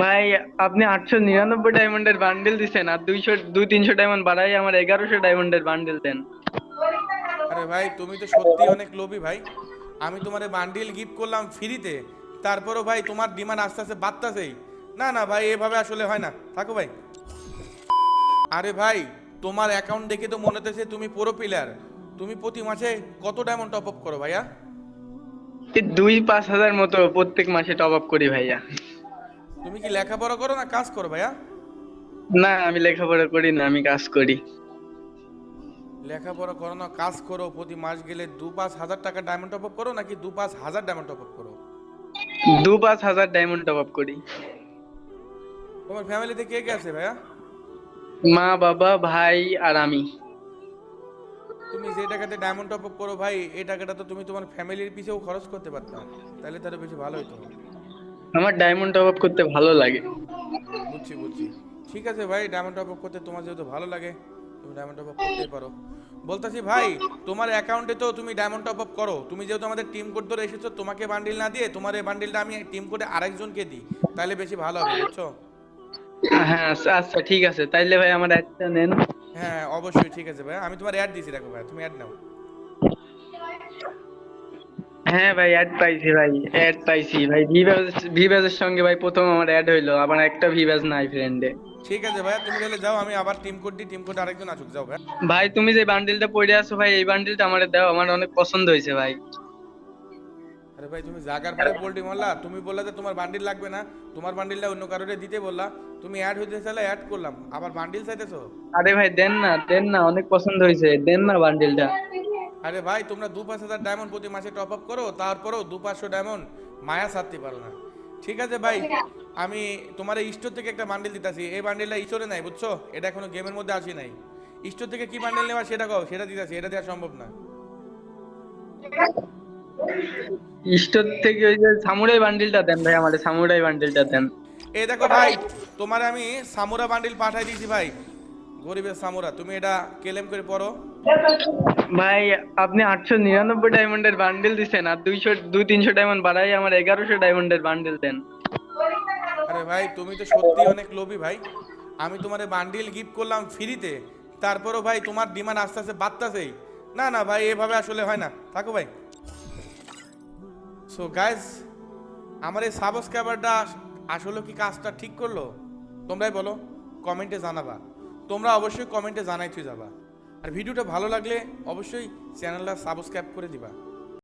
ভাই আপনি আটশো নিরানব্বই ডায়মন্ডের বান্ডেল দিচ্ছেন আর দুইশো দুই তিনশো ডায়মন্ড বাড়াই আমার এগারোশো ডায়মন্ডের বান্ডেল দেন। আরে ভাই তুমি তো সত্যি অনেক লোভী ভাই। আমি তোমার বান্ডিল গিফট করলাম ফ্রিতে তারপরও ভাই তোমার ডিমান্ড আস্তে আস্তে বাড়তাছেই। না না ভাই এভাবে আসলে হয় না। থাকো ভাই। আরে ভাই তোমার অ্যাকাউন্ট দেখে তো মনে হতেছে তুমি পুরো প্লেয়ার তুমি প্রতি মাসে কত ডায়মন্ড টপ আপ করো ভাইয়া? দুই পাঁচ হাজার মতো প্রত্যেক মাসে টপ আপ করি ভাইয়া। তুমি কি লেখাপড়া করো না কাজ করো ভাইয়া? না আমি লেখাপড়া করি না আমি কাজ করি। লেখাপড়া করো না কাজ করো প্রতি মাস গেলে দু পাঁচ হাজার টাকা ডায়মন্ড টপ আপ করো নাকি দু পাঁচ হাজার ডায়মন্ড টপ আপ করো? দু পাঁচ হাজার ডায়মন্ড টপ আপ করি। তোমার ফ্যামিলিতে কে কে আছে ভাইয়া? মা বাবা ভাই আর আমি। তুমি যে টাকাতে ডায়মন্ড টপ আপ করো ভাই এই টাকাটা তো তুমি তোমার ফ্যামিলির পিছেও খরচ করতে পারতা তাহলে তাহলে বেশি ভালো হতো আমার ডায়মন্ড টপ আপ করতে ভালো লাগে। বুঝছি বুঝছি। ঠিক আছে ভাই ডায়মন্ড টপ আপ করতে তোমার যেহেতু ভালো লাগে তুমি ডায়মন্ড টপ আপ করতেই পারো। বলতাছি ভাই তোমার অ্যাকাউন্টে তো তুমি ডায়মন্ড টপ আপ করো। তুমি যেহেতু আমাদের টিম কোড ধরে এসেছ তোমাকে বান্ডিল না দিয়ে তোমার এই বান্ডিলটা আমি টিম কোডে আরেকজনকে দিই। তাহলে বেশি ভালো হবে বুঝছ? হ্যাঁ আচ্ছা, আচ্ছা ঠিক আছে। তাইলে ভাই আমার অ্যাডটা নেন। হ্যাঁ অবশ্যই ঠিক আছে ভাই। আমি তোমার অ্যাড দিয়েছি দেখো ভাই তুমি অ্যাড নাও। হ্যাঁ ভাই অ্যাড পাইছি ভাই অ্যাড পাইছি। ভাই ভিভাজ ভিভাজের সঙ্গে ভাই প্রথম আমার অ্যাড হইল আবার একটা ভিভাজ নাই ফ্রেন্ডে ঠিক আছে ভাই তুমি তাহলে যাও আমি আবার টিম কোড দিই টিম কোড আরেকজন আসুক যাও ভাই ভাই তুমি যে বান্ডিলটা পড়ে আছো ভাই এই বান্ডিলটা আমারে দাও আমার অনেক পছন্দ হয়েছে ভাই। আরে ভাই তুমি জাগার পরে পোল্ট্রি মারলা তুমি বললা যে তোমার বান্ডিল লাগবে না তোমার বান্ডিলটা অন্য কারোরে দিতে বললা তুমি অ্যাড হইতে চাইলে অ্যাড করলাম আবার বান্ডিল চাইতেছো? আরে ভাই দেন না দেন না অনেক পছন্দ হয়েছে দেন না বান্ডিলটা আরে ভাই তোমরা দু পাঁচ হাজার ডায়মন্ড প্রতি মাসে টপ আপ করো তারপরেও দু পাঁচশো ডায়মন্ড মায়া সারতে পারো না। ঠিক আছে ভাই আমি তোমার এই স্টোর থেকে একটা বান্ডিল দিতাছি। এই বান্ডিলটা স্টোরে নাই বুঝছ? এটা এখনও গেমের মধ্যে আসি নাই। স্টোর থেকে কি বান্ডিল নেওয়া সেটা কও সেটা দিতাছি এটা দেওয়া সম্ভব না। স্টোর থেকে ওই যে সামুরাই বান্ডিলটা দেন ভাই আমাদের সামুরাই বান্ডিলটা দেন। এই দেখো ভাই তোমার আমি সামুরা বান্ডিল পাঠাই দিয়েছি ভাই। গরিবের সামুরা তুমি এটা কেলেম করে পড়ো। ভাই আপনি আটশো নিরানব্বই ডায়মন্ডের বান্ডিল দিচ্ছেন আর দুইশো দুই তিনশো ডায়মন্ড বাড়াই আমার এগারোশো ডায়মন্ডের বান্ডিল দেন। আরে ভাই তুমি তো সত্যি অনেক লোভী ভাই। আমি তোমার বান্ডিল গিফট করলাম ফ্রিতে তারপরও ভাই তোমার ডিমান্ড আস্তে আস্তে বাড়তাছেই। না না ভাই এভাবে আসলে হয় না। থাকো ভাই। সো গাইজ আমার এই সাবস্ক্রাইবারটা আসলে কি কাজটা ঠিক করল? তোমরাই বলো কমেন্টে জানাবা। তোমরা অবশ্যই কমেন্টে জানাইতে যাবা। আর ভিডিওটা ভালো লাগলে অবশ্যই চ্যানেলটা সাবস্ক্রাইব করে দিবা।